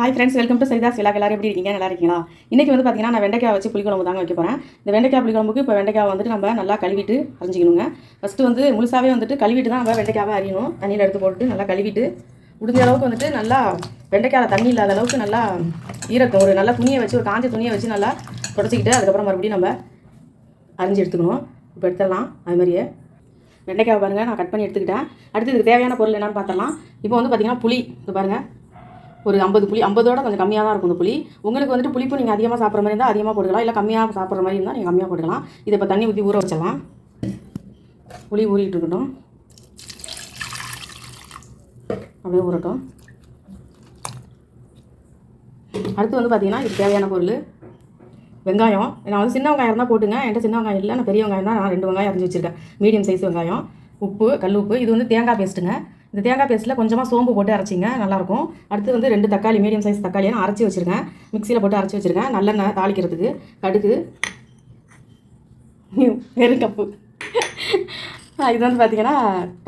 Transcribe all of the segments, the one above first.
Hi friends welcome to Saritha's எல்லா எல்லாரும் எப்படி இருக்கீங்க? நல்லா இருக்கீங்களா? இன்றைக்கி வந்து பார்த்தீங்கன்னா நான் வெண்டைக்காய் வச்சு புளிக்குழம்பு தாங்க வைக்க போகிறேன் இந்த வெண்டைக்காய் புளிக்குழம்புக்கு இப்போ வெண்டைக்காய் வந்துட்டு நம்ம நல்லா கழுவிட்டு அரிஞ்சிக்கணுங்க. ஃபஸ்ட்டு வந்து முழுசாகவே வந்துட்டு கழுவிட்டு தான் நம்ம வெண்டைக்காவை அறியணும் தண்ணியில் எடுத்து போட்டு நல்லா கழுவிட்டு முடிஞ்ச அளவுக்கு வந்துட்டு நல்லா வெண்டைக்காயில் தண்ணி இல்லாத அளவுக்கு நல்லா ஈரத்தை ஒரு நல்ல துணியை வச்சு ஒரு காஞ்ச துணியை வச்சு நல்லா தொடச்சிக்கிட்டு அதுக்கப்புறம் மறுபடியும் நம்ம அரிஞ்சு எடுத்துக்கணும். இப்போ எடுத்துடலாம். அது மாதிரியே. வெண்டைக்காய் பாருங்கள் நான் கட் பண்ணி எடுத்துக்கிட்டேன். அடுத்து இதுக்கு தேவையான பொருள் என்னென்னு பார்த்தலாம் இப்போ வந்து பார்த்தீங்கன்னா புளி. இது பாருங்கள் ஒரு ஐம்பது புளி ஐம்பதோட கொஞ்சம் கம்மியாக தான் இருக்கும் இந்த புளி. உங்களுக்கு வந்துட்டு புளிப்பு நீங்கள் அதிகமாக சாப்பிட்ற மாதிரி இருந்தால் அதிகமாக போட்டுக்கலாம். இல்லை கம்மியாக சாப்பிட்ற மாதிரி இருந்தால் நீங்கள் கம்மியாக போட்டுக்கலாம். இதை இப்போ தண்ணி ஊற்றி ஊற வச்சிடலாம். புளி ஊறிட்டு இருக்கட்டும். அப்படியே ஊறட்டும். அடுத்து வந்து பார்த்தீங்கன்னா இது தேவையான பொருள். வெங்காயம். நான் வந்து சின்ன வெங்காயம் இருந்தால் போட்டுங்க. என்கிட்ட சின்ன வெங்காயம் இல்லை. நான் பெரிய வெங்காயம் தான். நான் ரெண்டு வெங்காயம் அரிஞ்சு வச்சுருக்கேன். மீடியம் சைஸ் வெங்காயம் உப்பு கல் உப்பு. இது வந்து தேங்காய் பேஸ்ட்டுங்க இந்த தேங்காய் பேஸ்ட்டில் கொஞ்சமாக சோம்பு போட்டு அரைச்சிங்க நல்லாயிருக்கும். அடுத்து வந்து ரெண்டு தக்காளி மீடியம் சைஸ் தக்காளியை நான் அரைச்சி வச்சுருக்கேன். மிக்சியில் போட்டு அரைச்சி வச்சுருக்கேன். நல்லெண்ணெய் தாளிக்கிறதுக்கு கடுகு வெறும் கப்பு. இது வந்து பார்த்தீங்கன்னா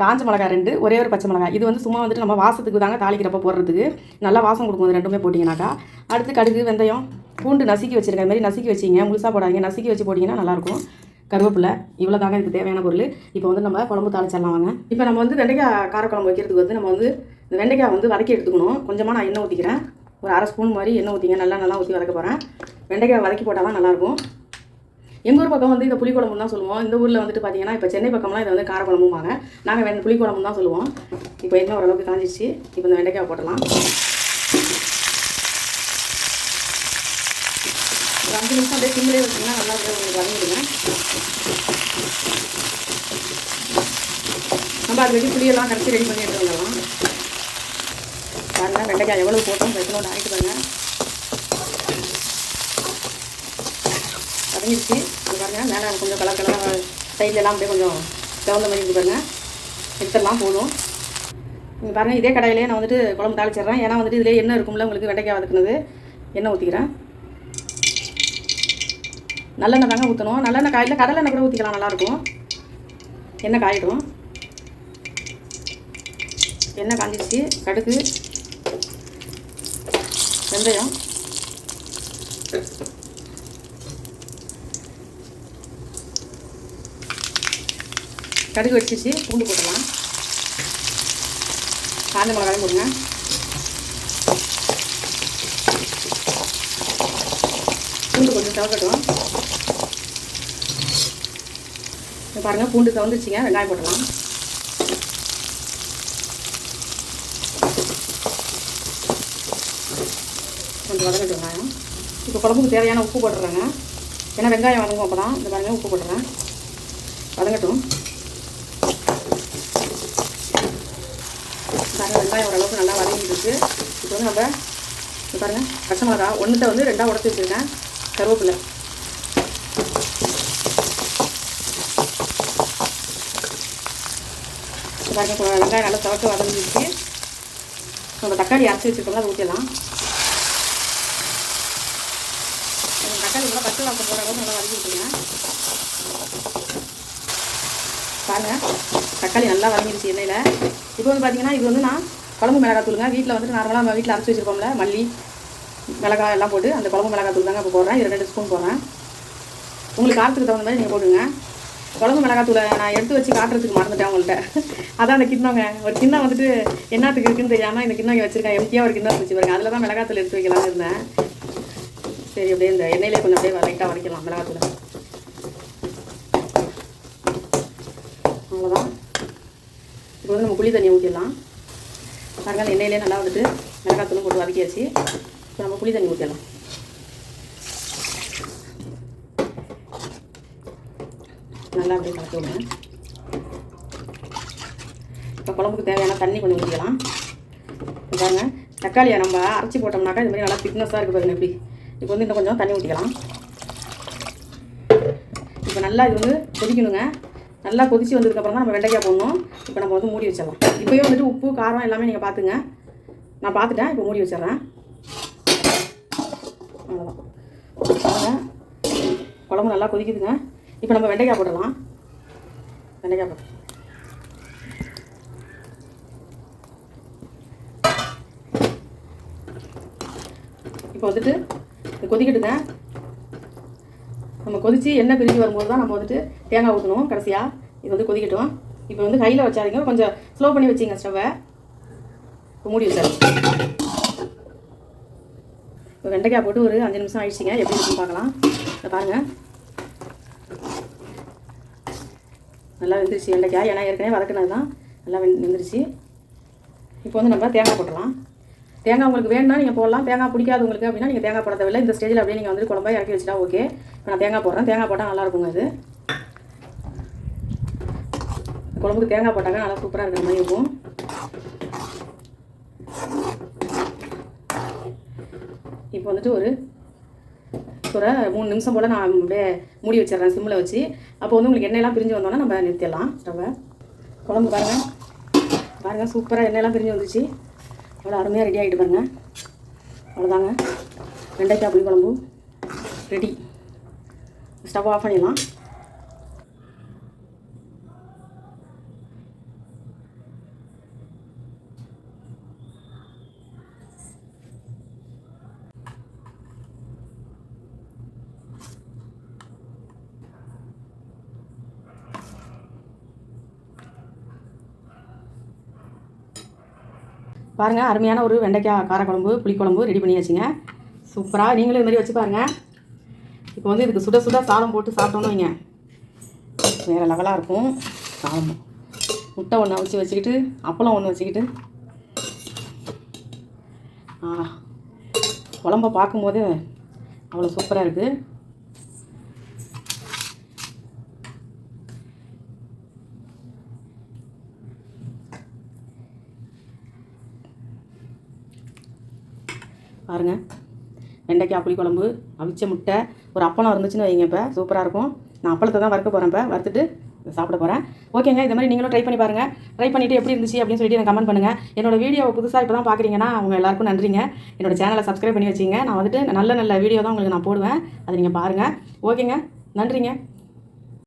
காஞ்ச மிளகா ரெண்டு ஒரே ஒரு பச்சை மிளகாய். இது வந்து சும்மா வந்துட்டு நம்ம வாசத்துக்கு தாங்க தாளிக்கிறப்ப போடுறதுக்கு. நல்லா வாசம் கொடுக்கும் இது ரெண்டுமே போட்டிங்கனாக்கா அடுத்து கடுகு வெந்தயம் பூண்டு நசுக்கி வச்சுருக்க மாதிரி நசுக்கி வச்சிங்க. முழுசாக போடாதீங்க. நசுக்கி வச்சு போட்டிங்கன்னா நல்லாயிருக்கும். கருவேப்பிலை இவ்வளோ தாங்க இதுக்கு தேவையான பொருள். இப்போ வந்து நம்ம குழம்பு தாளிச்சிடலாம் வாங்க. இப்போ நம்ம வந்து வெண்டைக்காய் காரக்குழம்பு வைக்கிறதுக்கு வந்து நம்ம வந்து இந்த வெண்டைக்காய் வந்து வதக்கி எடுத்துக்கணும். கொஞ்சமாக நான் எண்ணெய் ஊற்றிக்கிறேன் ஒரு அரை ஸ்பூன் மாதிரி எண்ணெய் ஊற்றிங்க நல்லா நல்லா ஊற்றி வதக்க போகிறேன் வெண்டைக்காய் வதக்கி போட்டால் தான் நல்லாயிருக்கும். எங்கள் ஊர் பக்கம் வந்து இந்த புளிக்குழம்பு தான் சொல்லுவோம். இந்த ஊரில் வந்துட்டு பார்த்தீங்கன்னா இப்போ சென்னை பக்கம்லாம் இதை வந்து காரக்குழம்புவாங்க நாங்கள் வெண் புளிக்குழம்பு தான் சொல்லுவோம். இப்போ என்ன ஓரளவுக்கு காஞ்சிச்சு இப்போ இந்த வெண்டைக்காய் போட்டலாம் அஞ்சு நிமிஷம் அப்படியே சிம்மிலே வச்சிங்கன்னா நல்லா அப்படியே உங்களுக்கு வதங்கிடுங்க. நம்ம அது புளியெல்லாம் கரைச்சி ரெடி பண்ணி எடுத்து வந்துடலாம் பாருங்கள் வெண்டைக்காய் எவ்வளோ போட்டோம் வைக்கணும் ஆகிட்டு பாருங்க. வதங்கிடுச்சு. அது பாருங்கள் மேலே கொஞ்சம் கலர் கலராக சைட்லலாம் அப்படியே கொஞ்சம் தகுந்த மாதிரி இருக்கு பாருங்கள் எடுத்துடலாம் போதும். நீங்கள் பாருங்கள் இதே கடையிலே நான் வந்துட்டு குழம்பு தாளிச்சிட்றேன். ஏன்னா வந்துட்டு இதிலே எண்ணெய் இருக்கும்ல உங்களுக்கு வெண்டைக்காய் வதக்குனது. எண்ணெய் ஊற்றிக்கிறேன் நல்லெண்ணெய் தாங்க ஊற்றணும் நல்லெண்ணெய் காயில் கடலெண்ணெய் கூட ஊற்றிக்கலாம் நல்லாயிருக்கும் எண்ணெய் காயிடும். எண்ணெய் காஞ்சிச்சு கடுகு வெந்தயம். கடுகு வச்சிச்சு பூண்டு போட்டுக்கலாம். காஞ்ச மிளகாயும் போடுங்க. பூண்டு கொஞ்சம் தவக்கட்டும். பாருங்கள் பாருங்க பூண்டு தவந்துருச்சுங்க வெங்காயம் போட்டலாம் கொஞ்சம் வதங்கட்டும் வெங்காயம். இப்போ குழம்புக்கு தேவையான உப்பு போட்டுடுறேங்க. ஏன்னா வெங்காயம் வதங்கும் அப்போ தான் இந்த பாருங்கள் உப்பு போட்டுறேன். வதங்கட்டும் பாருங்கள் வெங்காயம் ஓரளவுக்கு நல்லா வதங்கிட்டு இப்போ வந்து நம்ம பாருங்கள் பாருங்க பச்சை மிளகா ஒன்றுத்த வந்து ரெண்டாக உடச்சி வச்சுருக்கேன். கருவேப்பிலை. இது பாருங்க வெங்காயம் நல்லா சவட்டு வதங்கிடுச்சு. நம்ம தக்காளி அரைச்சி வச்சுருக்கோம்ல அதை ஊற்றிடலாம் தக்காளி நல்லா பச்சை வாசம் போகிற அளவுக்கு நல்லா வதக்கி விட்டுருங்க. பாருங்கள் தக்காளி நல்லா வதங்கிடுச்சு எண்ணெயில். இப்போ வந்து பார்த்தீங்கன்னா இது வந்து நான் குழம்பு மிளகாய் தூளுங்க. வீட்டில் வந்துட்டு நார்மலாக நம்ம வீட்டில் அரைச்சி வச்சுருக்கோம்ல மல்லி மிளகாய் எல்லாம் போட்டு அந்த குழம்பு மிளகாய் தூள் தாங்க இப்போ போடுறேன். இது ரெண்டு ஸ்பூன் போடுறேன். உங்களுக்கு காரத்துக்கு தகுந்த மாதிரி நீங்கள் போடுங்க குழம்பு மிளகாய் தூளை நான் எடுத்து வச்சு காட்டுறதுக்கு மறந்துட்டேன் உங்கள்கிட்ட அதான் அந்த கிண்ணங்க ஒரு கிண்ணம் வந்துட்டு என்னத்துக்கு இருக்குன்னு தெரியாமல் இந்த கிண்ணம் வச்சிருக்கேன். எம்டியாக ஒரு கிண்ணம் வச்சு பாருங்க. அதில் தான் மிளகாத்தூள் எடுத்து வைக்கலாம்னு இருந்தேன். சரி அப்படியே இந்த எண்ணெயிலே கொஞ்சம் அப்படியே லைட்டாக வரைக்கலாம் மிளகாத்தூள். அவ்வளோதான் இப்போ வந்து நம்ம புளி தண்ணியை ஊற்றிடலாம் பாருங்க எண்ணெயிலே நல்லா வந்துட்டு மிளகாத்தூளும் போட்டு வதக்கியாச்சு. இப்போ நம்ம புளி தண்ணி ஊற்றிடலாம் நல்லா அப்படியே கலக்கி விடுங்க. இப்போ குழம்புக்கு தேவையான தண்ணி கொஞ்சம் ஊற்றிக்கலாம். இப்போ பாருங்க தக்காளியை நம்ம அரைச்சி போட்டோம்னாக்கா இது மாதிரி நல்லா திக்னஸாக இருக்குது பாருங்க எப்படி இப்போ வந்து இன்னும் கொஞ்சம் தண்ணி ஊற்றிக்கலாம். இப்போ நல்லா இது வந்து கொதிக்கணுங்க. நல்லா கொதிச்சு வந்ததுக்கப்புறம் தான் நம்ம வெண்டைக்காய் போடணும். இப்போ நம்ம வந்து மூடி வச்சிடலாம். இப்போயும் வந்துட்டு உப்பு காரம் எல்லாமே நீங்கள் பார்த்துங்க நான் பார்த்துட்டேன் இப்போ மூடி வச்சிடுறேன். அவ்வளோதான் குழம்பு நல்லா கொதிக்குதுங்க. இப்போ நம்ம வெண்டைக்காய் போடலாம். வெண்டைக்காய் போட்டு இப்போ வந்துட்டு இது நம்ம கொதித்து எண்ணெய் பிரிஞ்சு வரும்போது தான் நம்ம வந்துட்டு தேங்காய் ஊற்றணும் கடைசியாக இது வந்து கொதிக்கட்டும். இப்போ வந்து கையில் வச்சாதீங்க. கொஞ்சம் ஸ்லோ பண்ணி வச்சிங்க ஸ்டவ்வை இப்போ மூடி வச்சாரு இப்போ வெண்டைக்காய் போட்டு ஒரு அஞ்சு நிமிஷம் ஆயிடுச்சிங்க. எப்படி இருக்குன்னு பார்க்கலாம். இதை பாருங்கள் நல்லா வெந்துருச்சு வெண்டைக்காய். ஏன்னா ஏற்கனவே வதக்குனது தான் நல்லா வெந் வெந்துருச்சு. இப்போ வந்து நம்ம தேங்காய் போட்டுடலாம். தேங்காய் உங்களுக்கு வேணும்னா நீங்கள் போடலாம். தேங்காய் பிடிக்காது உங்களுக்கு அப்படின்னா நீங்கள் தேங்காய் போட தேவையில்லை. இந்த ஸ்டேஜில் அப்படியே நீங்கள் வந்து குழம்பா இறக்கி வச்சுட்டா ஓகே இப்போ நான் தேங்காய் போடுறேன். தேங்காய் போட்டால் நல்லா அது குழம்புக்கு தேங்காய் போட்டாங்க நல்லா சூப்பராக இருக்கிற மாதிரி இருக்கும். இப்போ வந்துட்டு ஒரு சுரை மூணு நிமிஷம் போல் நான் அப்படியே மூடி வச்சிடுறேன் சிம்மில் வச்சு. அப்போ வந்து உங்களுக்கு எண்ணெயெல்லாம் பிரிஞ்சு வந்தோன்னே நம்ம நிறுத்திடலாம். ஸ்டவ்வை குழம்பு பாருங்கள் பாருங்கள் சூப்பராக எண்ணெயெல்லாம் பிரிஞ்சு வந்துச்சு. அவ்வளோ அருமையாக ரெடி ஆகிட்டு பாருங்க. அவ்வளோதாங்க வெண்டைக்காய் புளி குழம்பு ரெடி ஸ்டவ் ஆஃப் பண்ணிடலாம். பாருங்கள் அருமையான ஒரு வெண்டைக்காய் காரக்குழம்பு புளிக்குழம்பு ரெடி பண்ணியாச்சுங்க. சூப்பராக நீங்களும் இது மாதிரி வச்சு பாருங்கள் இப்போ வந்து இதுக்கு சுட சுட சாதம் போட்டு சாப்பிட்டோன்னு வைங்க. வேறு லெவலாக இருக்கும். சாதம். முட்டை ஒன்று அவிச்சு வச்சுக்கிட்டு அப்பளம் ஒன்று வச்சுக்கிட்டு. ஆ குழம்ப பார்க்கும்போதே அவ்வளோ சூப்பராக இருக்குது பாருங்கள் வெண்டைக்காய் புளிக்குழம்பு அவிச்ச முட்டை ஒரு அப்பளம் இருந்துச்சுன்னு வைங்க இப்போ. சூப்பராக இருக்கும். நான் அப்பளத்தை தான் வறுக்க போகிறேன் இப்போ. வறுத்துட்டு சாப்பிட போகிறேன் ஓகேங்க இந்த மாதிரி நீங்களும் ட்ரை பண்ணி பாருங்கள் ட்ரை பண்ணிவிட்டு எப்படி இருந்துச்சு அப்படின்னு சொல்லிட்டு எனக்கு கமெண்ட் பண்ணுங்கள் என்னோட வீடியோ புதுசாக இப்போ தான் பார்க்குறீங்கன்னா அவங்க எல்லாருக்கும் நன்றிங்க. என்னோட சேனலை சப்ஸ்கிரைப் பண்ணி வச்சிங்க. நான் வந்துட்டு நல்ல நல்ல வீடியோ தான் உங்களுக்கு நான் போடுவேன். அதை நீங்கள் பாருங்கள் ஓகேங்க நன்றிங்க.